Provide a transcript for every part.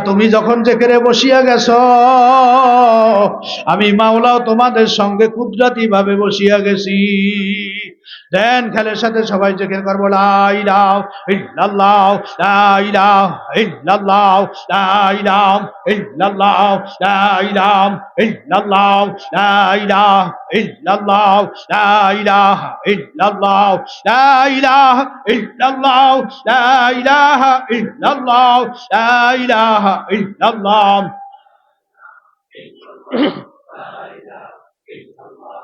তুমি যখন জেকেরে বসিয়া গেছ আমি মাওলাও তোমাদের সঙ্গে কুদরাতি ভাবে বসিয়া গেছি। দেন খেলের সাথে সবাই জেগে করব লাইলাও ইল্লাল্লাহ লাইলাও ইল্লাল্লাহ লাইলাম ইল্লাল্লাহ লাইলাম ইল্লাল্লাহ লাইলাহ ইল্লাল্লাহ লাইলাহ ইল্লাল্লাহ লাইলাহ ইল্লাল্লাহ লাইলাহ ইল্লাল্লাহ লাইলাহ ইল্লাল্লাহ লাইলাহ ইল্লাল্লাহ।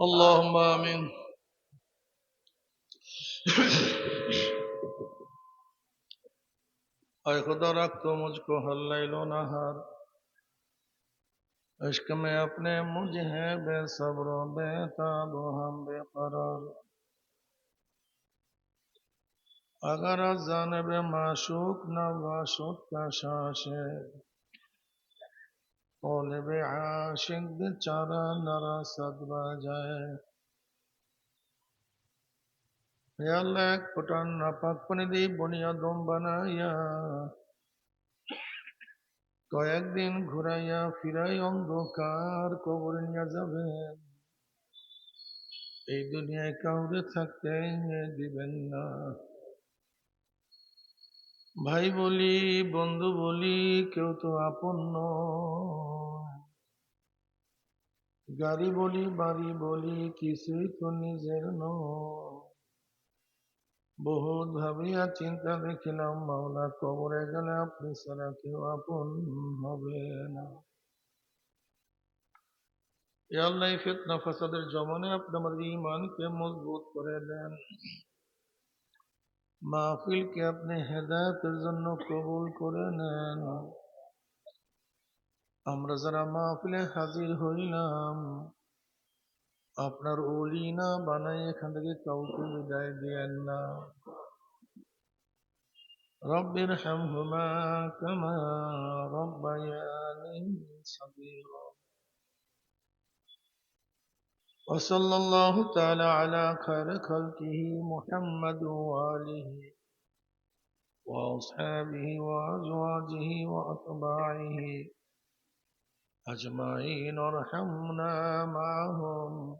اللهم آمين और खुदा रख तो मुझको हर लो नहार। इश्क में अपने मुझ है बेसब्र, बेताबो, हम बेकरार। अगर जानब माशूक न माशूक का शाश है। कौल बे आशिक बेचारा नरा सदबा जाए। এক ফোটান নাপাক পানি দিয়ে বনিয়া দম বানাইয়া কয়েকদিন ঘুরাইয়া ফিরাই অন্ধকার কবরে নিয়ে যাবেন এই দুনিয়ায় কাউরে থাকতে দিবেন না ভাই বলি বন্ধু বলি কেউ তো আপন গাড়ি বলি বাড়ি বলি কিছুই তো নিজের নয় বহুত ভাবিয়া চিন্তা দেখিলাম, মাওলা কবরে গেলে আপনি ছাড়া কেউ আপন হবে না। আল্লাহ ফাসাদের জমানে আপনি আমাদের ইমানকে মজবুত করে দেন। মাহফিলকে আপনি হেদায়তের জন্য কবুল করে নেন। আমরা যারা মাহফিলে হাজির হইলাম আপনার ওলি না বানাই এখান থেকে কাউকে বিদায় দিয়েন না رب ارحمهما كما ربياني صغيرا وصلى الله تعالى على خير خلقه محمد وآله وأصحابه وأزواجه وأتباعه أجمعين وارحمنا معهم